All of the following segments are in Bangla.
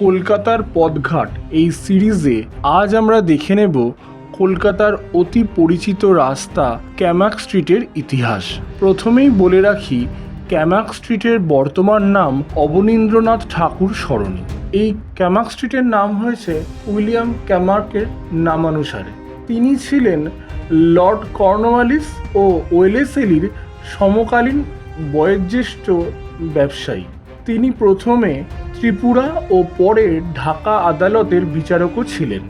কলকাতার পথঘাট এই সিরিজে আজ আমরা দেখে নেব কলকাতার অতি পরিচিত রাস্তা ক্যামাক স্ট্রিটের ইতিহাস। প্রথমেই বলে রাখি, ক্যামাক স্ট্রিটের বর্তমান নাম অবনীন্দ্রনাথ ঠাকুর সরণি এই ক্যামাক স্ট্রিটের নাম হয়েছে উইলিয়াম ক্যামার্কের নামানুসারে। তিনি ছিলেন লর্ড কর্নওয়ালিস ও ওয়েলেসেলির সমকালীন বয়োজ্যেষ্ঠ ব্যবসায়ী। তিনি প্রথমে ত্রিপুরা ও পরে ঢাকা আদালতের বিচারকও ছিলেন।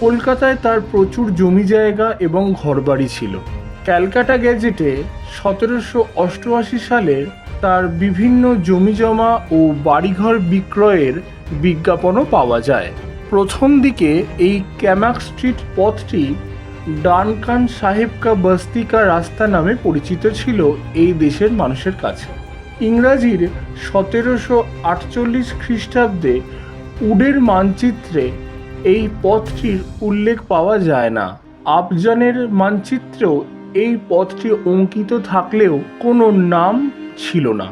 কলকাতায় তার প্রচুর জমি জায়গা এবং ঘরবাড়ি ছিল। ক্যালকাটা গ্যাজেটে সতেরোশো অষ্টআশি সালে তার বিভিন্ন জমিজমা ও বাড়িঘর বিক্রয়ের বিজ্ঞাপনও পাওয়া যায়। প্রথম দিকে এই ক্যামাক স্ট্রিট পথটি ডানকান সাহেব কা বস্তি কা রাস্তা নামে পরিচিত ছিল এই দেশের মানুষের কাছে। ইংরাজির সতেরোশো আটচল্লিশ খ্রিস্টাব্দে উডের মানচিত্রে এই পথটির উল্লেখ পাওয়া যায় না। আফজানের মানচিত্রেও এই পথটি অঙ্কিত থাকলেও কোনো নাম ছিল না।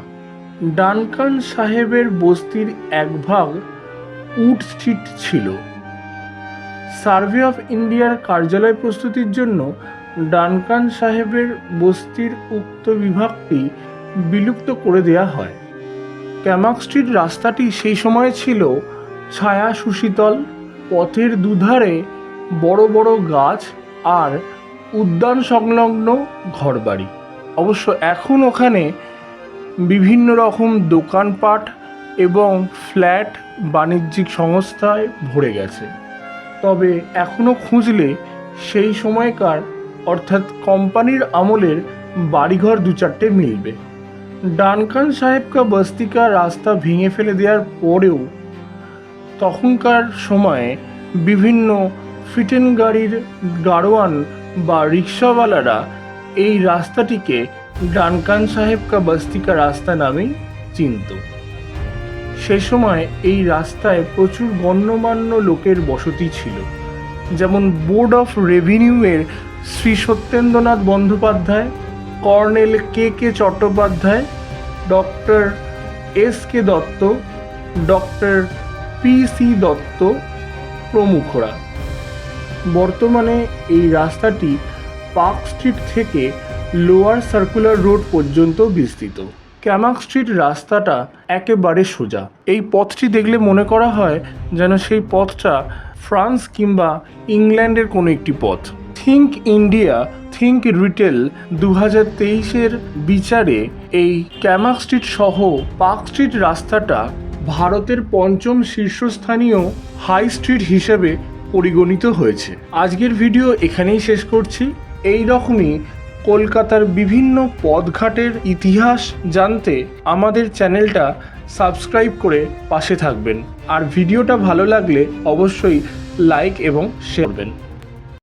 ডানকান সাহেবের বস্তির এক ভাগ উড স্ট্রিট ছিল। সার্ভে অফ ইন্ডিয়ার কার্যালয় প্রস্তুতির জন্য ডানকান সাহেবের বস্তির উক্ত বিভাগটি বিলুপ্ত করে দেয়া হয়। ক্যামাক স্ট্রিট রাস্তাটি সেই সময়ে ছিল ছায়া সুশীতল, পথের দুধারে বড় বড় গাছ আর উদ্যান সংলগ্ন ঘরবাড়ি। অবশ্য এখন ওখানে বিভিন্ন রকম দোকানপাট এবং ফ্ল্যাট বাণিজ্যিক সংস্থায় ভরে গেছে। তবে এখনও খুঁজলে সেই সময়কার অর্থাৎ কোম্পানির আমলের বাড়িঘর দু চারটে মিলবে। ডানকান সাহেব সাহেবকা বস্তিকা রাস্তা ভেঙে ফেলে দেওয়ার পরেও তখনকার সময়ে বিভিন্ন ফিটেন গাড়ির গাড়োয়ান বা রিক্সাওয়ালারা এই রাস্তাটিকে ডানকান সাহেব সাহেবকা বস্তিকা রাস্তা নামেই চিনত। সে সময় এই রাস্তায় প্রচুর গণ্যমান্য লোকের বসতি ছিল, যেমন board of রেভিনিউয়ের Shri Satyendranath Bandyopadhyay, colonel K K Chattopadhyay doctor S K Dutta, doctor P C Dutta প্রমুখরা। বর্তমানে এই রাস্তাটি পার্ক স্ট্রিট থেকে লোয়ার সার্কুলার রোড পর্যন্ত বিস্তৃত। ক্যামাক স্ট্রিট রাস্তাটা একেবারে সোজা। এই পথটি দেখলে মনে করা হয় যেন সেই পথটা ফ্রান্স কিংবা ইংল্যান্ডের কোনো একটি পথ। থিঙ্ক ইন্ডিয়া থিঙ্ক রিটেল দু হাজার তেইশের বিচারে এই ক্যামাক স্ট্রিট সহ পার্ক স্ট্রিট রাস্তাটা ভারতের পঞ্চম শীর্ষস্থানীয় হাই স্ট্রিট হিসেবে পরিগণিত হয়েছে। আজকের ভিডিও এখানেই শেষ করছি। এই রকমই কলকাতার বিভিন্ন পদঘাটের ইতিহাস জানতে আমাদের চ্যানেলটা সাবস্ক্রাইব করে পাশে থাকবেন। আর ভিডিওটা ভালো লাগলে অবশ্যই লাইক এবং শেয়ার করবেন।